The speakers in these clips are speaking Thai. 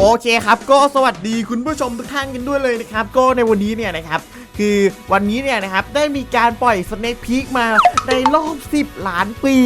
โอเคครับก็สวัสดีคุณผู้ชมทุกท่านกันด้วยเลยนะครับ ก็ในวันนี้เนี่ยนะครับ คือวันนี้เนี่ยนะครับได้มีการปล่อยสเน็กพีคมาในรอบ 10 ล้านปี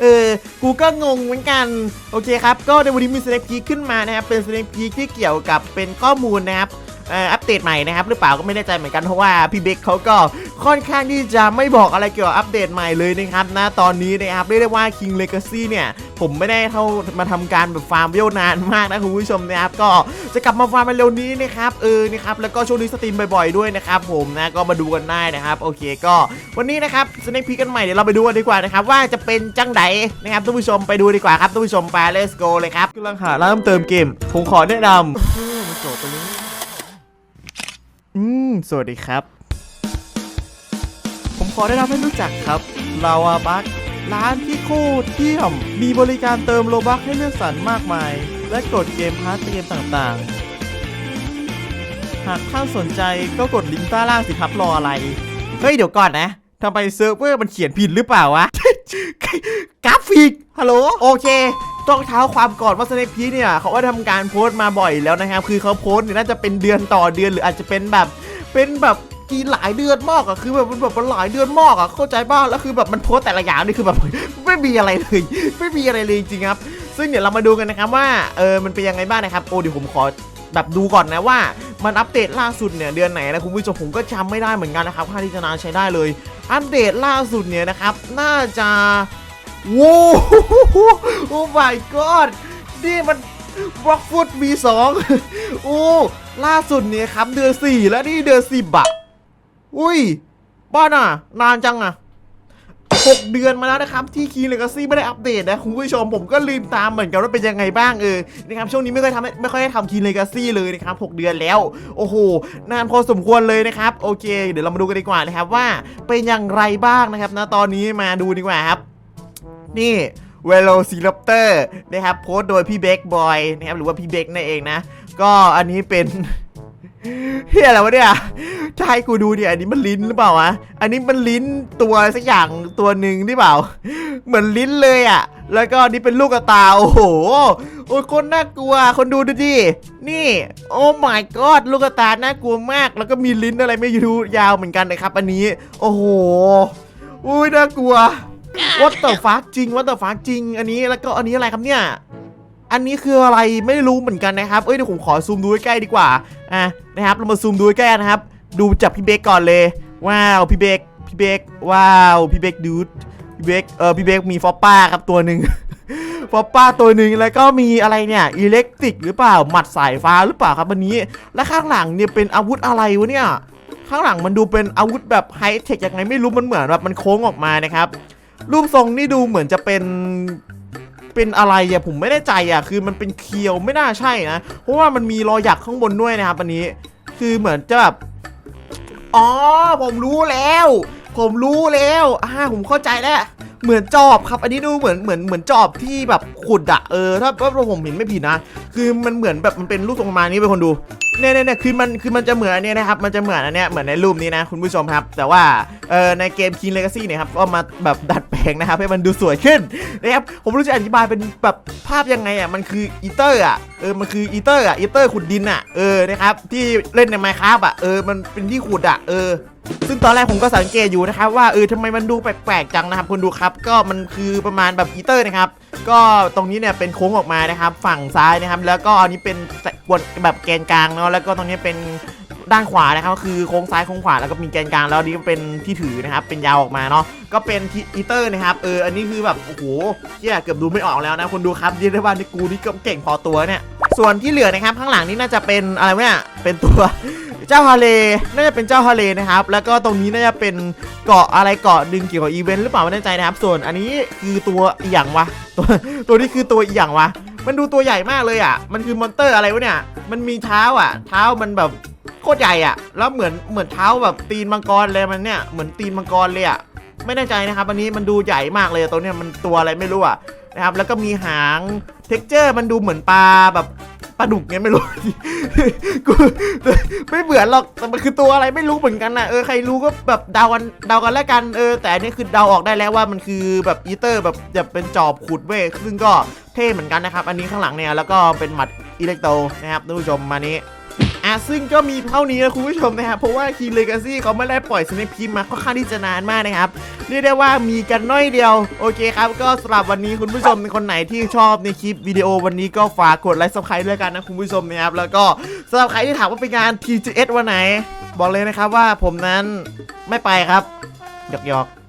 เออ กูก็งงเหมือนกัน โอเคครับ ก็ในวันนี้มีสเน็กพีคขึ้นมานะครับ เป็นสเน็กพีคที่เกี่ยวกับเป็นข้อมูลนะครับ อ่ออัปเดตใหม่นะครับหรือเปล่าก็ไม่แน่ใจเหมือนกันเพราะว่าพี่เบคเขาก็ค่อนข้างที่จะไม่บอกอะไรเกี่ยวกับอัปเดตใหม่เลยนะครับนะตอนนี้นะครับเรียกได้ว่า King Legacy เนี่ยผมไม่ได้เข้ามาทำการแบบฟาร์มเวลนานมากนะคุณผู้ชมนะครับก็จะกลับมาฟาร์มเร็วนี้นะครับเออนะครับแล้วก็ช่วงนี้สตรีมบ่อยๆด้วยนะครับผมนะก็มาดูกันได้นะครับโอเคก็วันนี้นะครับสเน็กพีกันใหม่เดี๋ยวเราไปดูกันดีกว่านะครับว่าจะเป็นจังไดนะครับท่านผู้ชมไปดูดีกว่าครับท่านผู้ชมไป let's go เลยครับกำลังหาร้านเติมเกมผมขอแนะนำมันจบไปเลย อืม สวัสดีครับ ผมขอแนะนำให้รู้จักครับลาวาบัคร้านที่โคตรเที่ยม มีบริการเติมโลบัคให้เลือกสรรมากมาย และกดเกมพาร์ทเกมต่างๆ หากท่านสนใจก็กดลิงก์ใต้ล่างสิครับรออะไร เฮ้ย เดี๋ยวก่อนนะทำไมเซิร์ฟเวอร์มันเขียนผิดหรือเปล่าวะ กราฟิกฮัลโหลโอเค ต้องเท้าความก่อนว่าสเน็กพีเนี่ยเขาว่าทำการโพสต์มาบ่อยแล้วนะครับคือเขาโพสต์เนี่ยน่าจะเป็นเดือนต่อเดือนหรืออาจจะเป็นแบบเป็นแบบกี่หลายเดือนมากอะคือแบบมันแบบมันหลายเดือนมากอะเข้าใจบ้างแล้วคือแบบมันโพสต์แต่ละอย่างนี่คือแบบไม่มีอะไรเลย ไม่มีอะไรเลยจริงครับ ซึ่งเดี๋ยวเรามาดูกันนะครับว่าเออมันเป็นยังไงบ้างนะครับโอ้เดี๋ยวผมขอแบบดูก่อนนะว่ามันอัปเดตล่าสุดเนี่ยเดือนไหนนะคุณผู้ชมผมก็จำไม่ได้เหมือนกันนะครับค่าที่จะนานใช้ได้เลย อัปเดตล่าสุดเนี่ยนะครับน่าจะ โว้โอ้ my god นี่มันบล็อกฟุต V2 โอ้ล่าสุดเนี่ยครับเดือน4 แล้วนี่เดือน10อะอุ้ย บ้านอะ นานจังอะ6เดือนมาแล้วนะครับ ที่คีเลกาซี่ไม่ได้อัปเดตนะ คุณผู้ชมผมก็ลืมตามเหมือนกันว่าเป็นยังไงบ้างเออนะครับช่วงนี้ไม่ค่อยทำไม่ค่อยได้ทำคีเลกาซี่เลยนะครับ6เดือนแล้ว โอ้โห นานพอสมควรเลยนะครับ โอเค เดี๋ยวเรามาดูกันดีกว่านะครับว่าเป็นอย่างไรบ้างนะครับนะตอนนี้มาดูดีกว่าครับ นี่เวโ c ซี r ร p เตอร์นะครับโพสโดยพี่เบคบอยนะครับหรือว่าพี่เบคนั่นเองนะ ก็อันนี้เป็นเฮียอะไรวะเนี่ยถ้าให้กูดูเนี่ยอันนี้มันลิ้นหรือเปล่าวะ อันนี้มันลิ้นตัวสักอย่างตัวหนึ่งหรือเปล่า เหมือนลิ้นเลยอะ่ะ แล้วก็อันนี่เป็นลูกกระตา โอ้โห โอ้ยคนน่ากลัว คนดูดูดิ นี่ โอ้ my god ลูกกระตา น่ากลัวมาก แล้วก็มีลิ้นอะไรไม่รู้ยาวเหมือนกันนะครับ อันนี้ โอ้โห อุ้ยน่ากลัว วัตเตอร์ฟักจริงวัตเตอร์ฟักจริง อันนี้แล้วก็อันนี้อะไรครับเนี่ย อันนี้คืออะไรไม่รู้เหมือนกันนะครับ เอ้ยเดี๋ยวผมขอซูมดูใกล้ดีกว่า อะนะครับ เรามาซูมดูใกล้นะครับ ดูจากพี่เบกก่อนเลย ว้าวพี่เบกพี่เบกว้าวพี่เบกดูดพี่เบกเออพี่เบกมีฟอปป้าครับตัวหนึ่งฟอปป้าตัวหนึ่งแล้วก็มีอะไรเนี่ยอิเล็กทริกหรือเปล่าหมัดสายฟ้าหรือเปล่าครับวันนี้ และข้างหลังเนี่ยเป็นอาวุธอะไรวะเนี่ย ข้างหลังมันดูเป็นอาวุธแบบไฮเทคยังไงไม่รู้มันเหมือนแบบมันโค้งออกมานะครับ รูปทรงนี่ดูเหมือนจะเป็นเป็นอะไรอะผมไม่แน่ใจอะคือมันเป็นเคียวไม่น่าใช่นะ เพราะว่ามันมีรอยหยักข้างบนด้วยนะครับอันนี้ คือเหมือนจะแบบอ๋อผมรู้แล้ว ผมรู้แล้วอ่าผมเข้าใจแล้วเหมือนจอบครับ อันนี้ดูเหมือนเหมือนเหมือนจอบที่แบบขุดอะเออถ้าถ้าผมเห็นไม่ผิดนะ คือมันเหมือนแบบมันเป็นรูปทรงประมาณนี้เป็นคนดูเนี่ยเนี่ยคือมันคือมันจะเหมือนอันนี้นะครับ มันจะเหมือนอันเนี้ยเหมือนในรูปนี้นะคุณผู้ชมครับ แต่ว่า เออในเกม King Legacy เนี่ยครับก็มาแบบดัดแปลงนะครับให้มันดูสวยขึ้นนะครับผมรู้จะอธิบายเป็นแบบภาพยังไงอะมันคืออีเตอร์อะเออมันคืออีเตอร์อะอีเตอร์ขุดดินอะเออนะครับที่เล่นในไมค์ค a f t อะเออมันเป็นที่ขุดอะเออซึ่งตอนแรกผมก็สังเกตอยู่นะครับว่าเออทำไมมันดูแปลกๆจังนะครับคุณดูครับ ก็มันคือประมาณแบบอีเตอร์นะครับ ก็ตรงนี้เนี่ยเป็นโค้งออกมานะครับ ฝั่งซ้ายนะครับ แล้วก็อันนี้เป็นบนแบบแกนกลางเนาะแล้วก็ตรงนี้เป็น ด้านขวานะครับก็คือโค้งซ้ายโค้งขวาแล้วก็มีแกนกลางแล้วนี้ก็เป็นที่ถือนะครับเป็นยาวออกมาเนาะก็เป็นที่อีเตอร์นะครับเอออันนี้คือแบบโอ้โหเหี้ยเกือบดูไม่ออกแล้วนะคนดูครับเรียกได้ว่านี่กูนี่ก็เก่งพอตัวเนี่ยส่วนที่เหลือนะครับข้างหลังนี่น่าจะเป็นอะไรเนี่ยเป็นตัวเจ้าฮาเลน่าจะเป็นเจ้าฮาเลนะครับแล้วก็ตรงนี้น่าจะเป็นเกาะอะไรเกาะดึงเกี่ยวกับอีเวนต์หรือเปล่าไม่แน่ใจนะครับ ส่วนอันนี้คือตัวอย่างวะตัวตัวนี้คือตัวอย่างวะมันดูตัวใหญ่มากเลยอะ มันคือมอนเตอร์อะไรวะเนี่ย มันมีเท้าอะ เท้ามันแบบ โคตรใหญ่อะ แล้วเหมือนเหมือนเท้าแบบตีนมังกรเลยมันเนี่ยเหมือนตีนมังกรเลยอะไม่แน่ใจนะครับอันนี้มันดูใหญ่มากเลยตัวเนี้ยมันตัวอะไรไม่รู้อะนะครับแล้วก็มีหางเท็กเจอร์มันดูเหมือนปลาแบบปลาดุกไงไม่รู้กูไม่เหมือนหรอกแต่มันคือตัวอะไรไม่รู้เหมือนกันนะเออใครรู้ก็แบบเดากันเดากันแล้วกันเออ แต่อันนี้คือเดาออกได้แล้วว่ามันคือแบบอีเตอร์แบบจะเป็นจอบขุดเว้ยซึ่งก็เท่เหมือนกันนะครับ อันนี้ข้างหลังเนี่ยแล้วก็เป็นหมัดอิเล็กโตนะครับท่านผู้ชมมานี้ อะซึ่งก็มีเท่านี้นะคุณผู้ชมนะครับเพราะว่าคีเลกาซี่เขาไม่ได้ปล่อยสเนปพิมมาค่อนข้างที่จะนานมากนะครับเรียกได้ว่ามีกันน้อยเดียวโอเคครับ ก็สำหรับวันนี้คุณผู้ชมคนไหนที่ชอบในคลิปวิดีโอวันนี้ก็ฝากกดไลค์ซับสไครต์ด้วยกันนะคุณผู้ชมนะครับแล้วก็สำหรับใครที่ถามว่าเป็นงาน TGS วันไหน บอกเลยนะครับว่าผมนั้นไม่ไปครับหยอกๆ